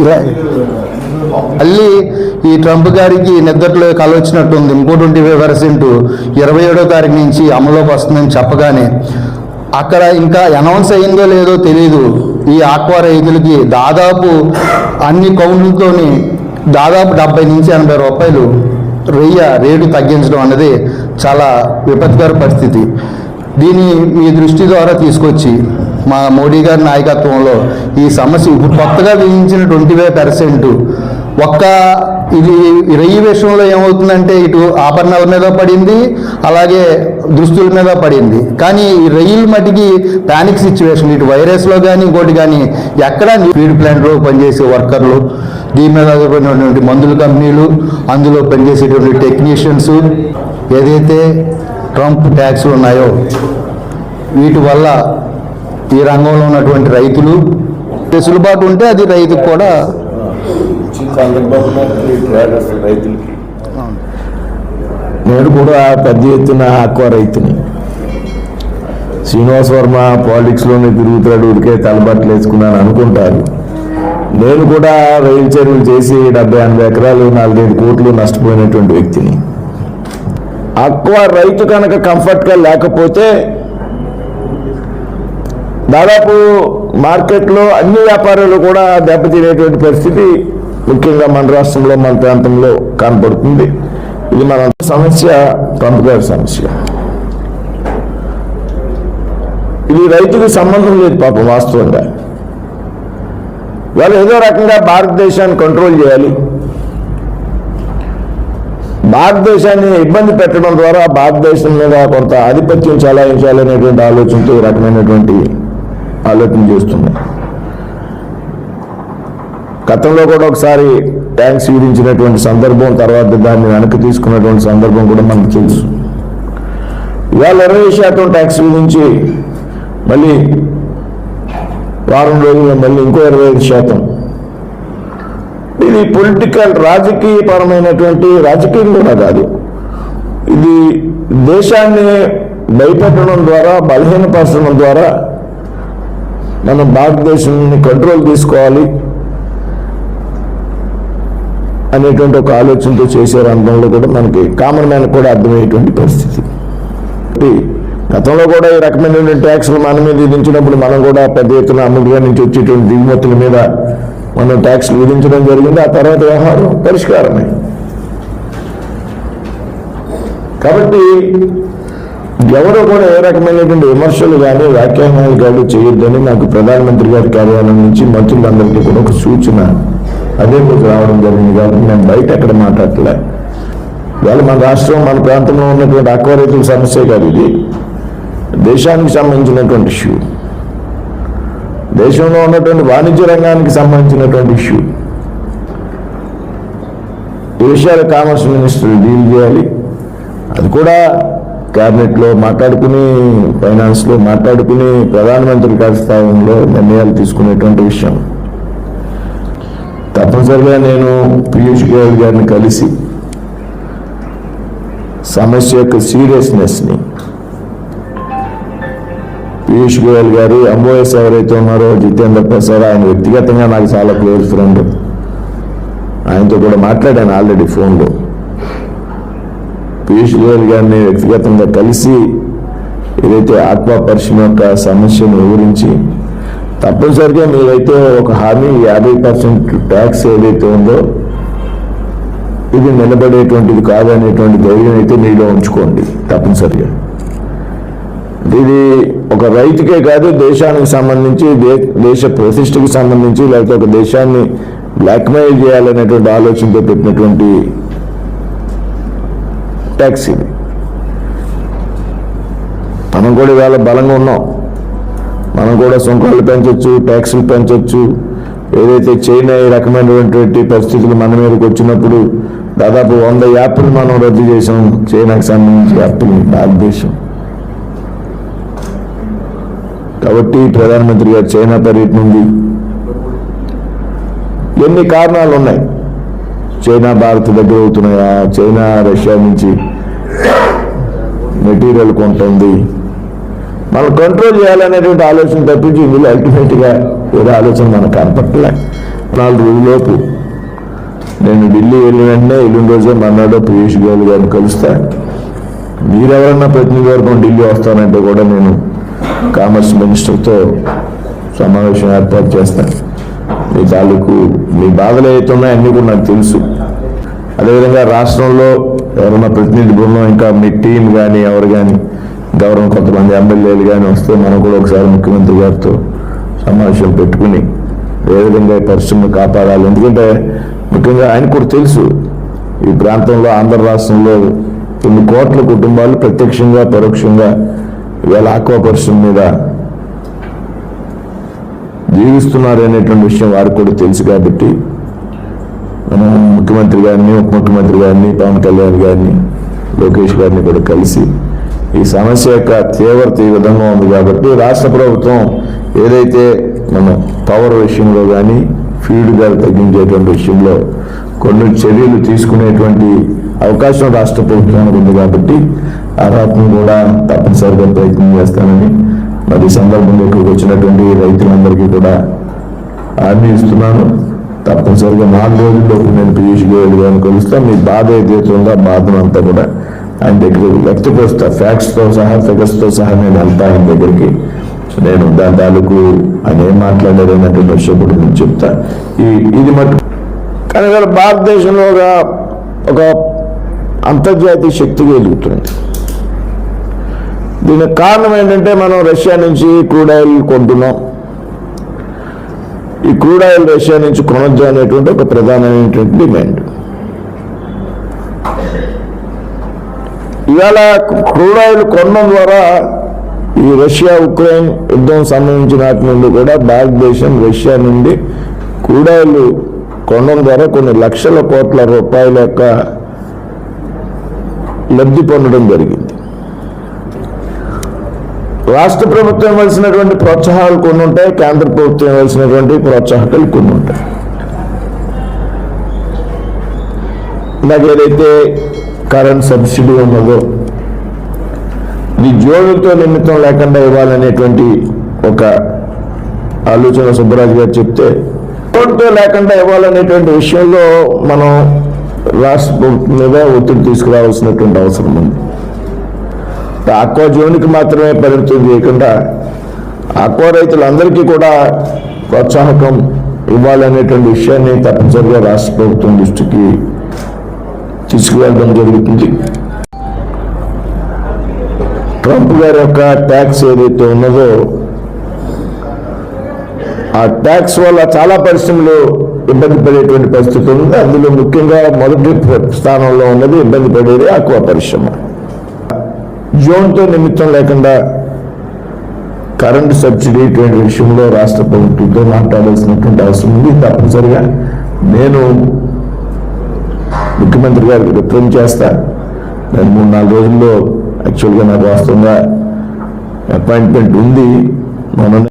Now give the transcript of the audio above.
ఇలా మళ్ళీ ఈ ట్రంప్ గారికి నిద్రలో కల వచ్చినట్టుంది ఇంకో ట్వంటీ ఫైవ్ పర్సెంట్ ఇరవై ఏడో తారీఖు నుంచి అమలులోకి వస్తుందని చెప్పగానే అక్కడ ఇంకా అనౌన్స్ అయిందో లేదో తెలియదు ఈ ఆక్వా రైతులకి దాదాపు అన్ని కౌంట్లతోని దాదాపు డెబ్బై నుంచి ఎనభై రూపాయలు రొయ్య రేటు తగ్గించడం అనేది చాలా విపత్కర పరిస్థితి. దీన్ని మీ దృష్టి ద్వారా తీసుకొచ్చి మా మోడీ గారి నాయకత్వంలో ఈ సమస్య ఇప్పుడు కొత్తగా విధించిన ట్వంటీ ఫైవ్ పర్సెంట్. ఒక్క ఇది రెయ్యి విషయంలో ఏమవుతుందంటే ఇటు ఆభరణాల మీద పడింది అలాగే దుస్తుల మీద పడింది. కానీ ఈ రొయ్యల మటుకి పానిక్ సిచ్యువేషన్ ఇటు వైరస్లో కానీ ఇంకోటి కానీ ఎక్కడ ఫీడ్ ప్లాంట్లో పనిచేసే వర్కర్లు దీని మీద ఆధారపడినటువంటి మందుల కంపెనీలు అందులో పనిచేసేటువంటి టెక్నీషియన్స్ ఏదైతే ట్రంప్ ట్యాక్స్లు ఉన్నాయో వీటి వల్ల ఈ రంగంలో ఉన్నటువంటి రైతులు. వెసులుబాటు ఉంటే అది రైతుకు కూడా నేను కూడా పెద్ద ఎత్తున ఆక్వా రైతుని. శ్రీనివాస్ వర్మ పాలిటిక్స్లోనే తిరుగుతాడు ఊరికే తలబట్టలు వేసుకున్నాను అనుకుంటారు. నేను కూడా రైలు చెరువులు చేసి డెబ్బై ఎనభై ఎకరాలు నాలుగైదు కోట్లు నష్టపోయినటువంటి వ్యక్తిని. ఆక్వా రైతు కనుక కంఫర్ట్గా లేకపోతే దాదాపు మార్కెట్లో అన్ని వ్యాపారాలు కూడా దెబ్బతినేటువంటి పరిస్థితి ముఖ్యంగా మన రాష్ట్రంలో మన ప్రాంతంలో కనపడుతుంది ఇది మన సమస్య ట్రంప్ సమస్య. ఇది రైతుకి సంబంధం లేదు పాపం వాస్తవంగా. వాళ్ళు ఏదో రకంగా భారతదేశాన్ని కంట్రోల్ చేయాలి. భారతదేశాన్ని ఇబ్బంది పెట్టడం ద్వారా భారతదేశం మీద కొంత ఆధిపత్యం చెలాయించాలనేటువంటి ఆలోచనతో ఈ రకమైనటువంటి ఆలోచన చేస్తుంది గతంలో కూడా ఒకసారి ట్యాంక్స్ విధించినటువంటి సందర్భం తర్వాత దాన్ని వెనక్కి తీసుకున్నటువంటి సందర్భం కూడా మనకు తెలుసు. ఇవాళ ఇరవై శాతం ట్యాక్స్ విధించి మళ్ళీ వారం రోజుల్లో మళ్ళీ ఇంకో ఇరవై ఐదు శాతం. ఇది పొలిటికల్ రాజకీయపరమైనటువంటి రాజకీయం కూడా కాదు. ఇది దేశాన్ని భయపెట్టడం ద్వారా బలహీనపరచడం ద్వారా మనం భారతదేశాన్ని కంట్రోల్ తీసుకోవాలి అనేటువంటి ఒక ఆలోచనతో చేసే రంగంలో కూడా మనకి కామన్ మ్యాన్ కూడా అర్థమయ్యేటువంటి పరిస్థితి. గతంలో కూడా ఈ రకమైనటువంటి ట్యాక్స్లు మన మీద విధించినప్పుడు మనం కూడా పెద్ద ఎత్తున అమెరికా నుంచి వచ్చేటువంటి దిగుమతుల మీద మనం ట్యాక్స్లు విధించడం జరిగింది. ఆ తర్వాత వ్యవహారం పరిష్కారమే కాబట్టి ఎవరు కూడా ఏ రకమైనటువంటి విమర్శలు కానీ వ్యాఖ్యానాలు కానీ చేయొద్దని నాకు ప్రధానమంత్రి గారి కార్యాలయం నుంచి మంత్రులందరికీ కూడా ఒక సూచన అదే మీకు రావడం జరిగింది కాబట్టి నేను బయట ఎక్కడ మాట్లాడలే ఇవాళ మన రాష్ట్రం మన ప్రాంతంలో ఉన్నటువంటి అక్వరైతుల సమస్య కాదు ఇది. దేశానికి సంబంధించినటువంటి ఇష్యూ దేశంలో ఉన్నటువంటి వాణిజ్య రంగానికి సంబంధించినటువంటి ఇష్యూ ఈ విషయాలు కామర్స్ మినిస్టర్ డీల్ చేయాలి. అది కూడా క్యాబినెట్లో మాట్లాడుకుని ఫైనాన్స్లో మాట్లాడుకుని ప్రధానమంత్రి కార్యస్థానంలో నిర్ణయాలు తీసుకునేటువంటి విషయం. తప్పనిసరిగా నేను పీయూష్ గోయల్ గారిని కలిసి సమస్య యొక్క సీరియస్నెస్ని పీయూష్ గోయల్ గారు ఎంఓఎస్ ఎవరైతే ఉన్నారో జితేంద్ర ప్రసాద్ ఆయన వ్యక్తిగతంగా నాకు చాలా క్లోజ్ ఫ్రెండ్. ఆయనతో కూడా మాట్లాడాను ఆల్రెడీ ఫోన్లో. పీయూష్ గోయల్ గారిని వ్యక్తిగతంగా కలిసి ఏదైతే ఆత్మ పరిశ్రమ యొక్క సమస్యను వివరించి తప్పనిసరిగా మీరైతే ఒక హామీ యాభై పర్సెంట్ ట్యాక్స్ ఏదైతే ఉందో ఇది నిలబడేటువంటిది కాదనేటువంటి ధైర్యం అయితే మీలో ఉంచుకోండి తప్పనిసరిగా. ఇది ఒక రైతుకే కాదు దేశానికి సంబంధించి దే- దేశ ప్రతిష్టకు సంబంధించి లేకపోతే ఒక దేశాన్ని బ్లాక్మెయిల్ చేయాలనేటువంటి ఆలోచనతో పెట్టినటువంటి ట్యాక్స్ ఇది మనం కూడా ఇవాళ బలంగా ఉన్నాం. మనం కూడా సుంకాలు పెంచవచ్చు ట్యాక్సులు పెంచవచ్చు ఏదైతే చైనా ఈ రకమైనటువంటి పరిస్థితులు మన మీదకి వచ్చినప్పుడు దాదాపు వంద యాప్లు మనం రద్దు చేసాం చైనాకి సంబంధించి యాప్లు భారతదేశం కాబట్టి ప్రధానమంత్రి గారు చైనా పర్యటన ఉంది. ఎన్ని కారణాలు ఉన్నాయి? చైనా భారత్ దగ్గర అవుతున్నాయా? చైనా రష్యా నుంచి మెటీరియల్ కొంటుంది. మనం కంట్రోల్ చేయాలనేటువంటి ఆలోచన తప్పించి ఇందులో అల్టిమేట్గా వేరే ఆలోచన మనకు కనపట్టలే నాలుగు రోజులలోపు నేను ఢిల్లీ వెళ్ళిన వెంటనే ఎల్లుండి రోజే మన్నాడు పీయూష్ గోయల్ గారిని కలుస్తా. మీరెవరన్నా ప్రతినిధి వర్గం ఢిల్లీ వస్తానంటే కూడా నేను కామర్స్ మినిస్టర్తో సమావేశం ఏర్పాటు చేస్తాను. మీ తాలూకు మీ బాధలు ఏవైతే ఉన్నాయో అన్నీ కూడా నాకు తెలుసు. అదేవిధంగా రాష్ట్రంలో ఎవరైనా ప్రతినిధి బృందం ఇంకా మీ టీం కానీ ఎవరు కానీ గౌరవం కొంతమంది ఎమ్మెల్యేలు కానీ వస్తే మనం కూడా ఒకసారి ముఖ్యమంత్రి గారితో సమావేశం పెట్టుకుని ఏ విధంగా ఈ పరిశ్రమను కాపాడాలి. ఎందుకంటే ముఖ్యంగా ఆయన కూడా తెలుసు ఈ ప్రాంతంలో ఆంధ్ర రాష్ట్రంలో కొన్ని కోట్ల కుటుంబాలు ప్రత్యక్షంగా పరోక్షంగా ఇవాళ ఆక్వా పరిశ్రమ మీద జీవిస్తున్నారు అనేటువంటి విషయం వారికి కూడా తెలుసు కాబట్టి మనం ముఖ్యమంత్రి గారిని ఉప ముఖ్యమంత్రి గారిని పవన్ కళ్యాణ్ గారిని లోకేష్ గారిని కూడా కలిసి ఈ సమస్య యొక్క తీవ్రత ఈ విధంగా ఉంది కాబట్టి రాష్ట్ర ప్రభుత్వం ఏదైతే మనం పవర్ విషయంలో కానీ ఫీల్డ్ ధర తగ్గించేటువంటి విషయంలో కొన్ని చర్యలు తీసుకునేటువంటి అవకాశం రాష్ట్ర ప్రభుత్వానికి ఉంది కాబట్టి ఆ రాత్రిని కూడా తప్పనిసరిగా ప్రయత్నం చేస్తానని మరి సందర్భంలో ఇక్కడికి వచ్చినటువంటి రైతులందరికీ కూడా హామీ ఇస్తున్నాను. తప్పనిసరిగా నాలుగు రోజుల్లోపు నేను పీయూష్ గోయల్ గారిని కలుస్తా మీ బాధ ఏదైతే ఉందో ఆ బాధను అంతా కూడా ఆయన దగ్గరికి వ్యక్తపరుస్తా. ఫ్యాక్ట్స్తో సహా ఫిగర్స్తో సహా నేను వెళ్తా ఆయన దగ్గరికి. నేను దాని తాలూకు ఆయన ఏం మాట్లాడారు అన్నటువంటి విషయం కూడా నేను చెప్తా. ఈ ఇది మటు కానీ భారతదేశంలో ఒక ఒక అంతర్జాతీయ శక్తిగా ఎదుగుతుంది. దీనికి కారణం ఏంటంటే మనం రష్యా నుంచి క్రూడ్ ఆయిల్ కొంటున్నాం. ఈ క్రూడ్ ఆయిల్ రష్యా నుంచి కొనొద్దు అనేటువంటి ఒక ప్రధానమైనటువంటి డిమాండ్. ఇవాళ క్రూడ్ ఆయిల్ కొనడం ద్వారా ఈ రష్యా ఉక్రెయిన్ యుద్ధం సంబంధించిన నాటి నుండి కూడా భారతదేశం రష్యా నుండి క్రూడ్ ఆయిల్ కొనడం ద్వారా కొన్ని లక్షల కోట్ల రూపాయల యొక్క లబ్ధి పొందడం జరిగింది. రాష్ట్ర ప్రభుత్వం ఇవ్వాల్సినటువంటి ప్రోత్సాహాలు కొన్ని ఉంటాయి కేంద్ర ప్రభుత్వం ఇవ్వాల్సినటువంటి ప్రోత్సాహకాలు కొన్ని ఉంటాయి. నాకు ఏదైతే కరెంట్ సబ్సిడీ ఉన్నదో ఇది జోడులతో నిమిత్తం లేకుండా ఇవ్వాలనేటువంటి ఒక ఆలోచన సుబ్బరాజు గారు చెప్తే జోడుతో లేకుండా ఇవ్వాలనేటువంటి విషయంలో మనం రాష్ట్ర ప్రభుత్వం మీద ఒత్తిడి తీసుకురావాల్సినటువంటి అవసరం ఉంది. ఆక్వా జోన్కి మాత్రమే పరిమితం చేయకుండా ఆక్వా రైతులందరికీ కూడా ప్రోత్సాహకం ఇవ్వాలనేటువంటి విషయాన్ని తప్పనిసరిగా రాష్ట్ర ప్రభుత్వం దృష్టికి తీసుకువెళ్ళడం జరుగుతుంది. ట్రంప్ గారి యొక్క ట్యాక్స్ ఏదైతే ఉన్నదో ఆ ట్యాక్స్ వల్ల చాలా పరిశ్రమలు ఇబ్బంది పడేటువంటి పరిస్థితి ఉంది. అందులో ముఖ్యంగా మొదటి స్థానంలో ఉన్నది ఇబ్బంది పడేది ఆక్వా పరిశ్రమ. జోన్తో నిమిత్తం లేకుండా కరెంటు సబ్సిడీ ఇటువంటి విషయంలో రాష్ట్ర ప్రభుత్వంతో మాట్లాడాల్సినటువంటి అవసరం ఉంది. తప్పనిసరిగా నేను ముఖ్యమంత్రి గారికి రిప్రజెంట్ చేస్తా. నేను మూడు నాలుగు రోజుల్లో యాక్చువల్గా నాకు వాస్తవంగా అపాయింట్మెంట్ ఉంది. మనం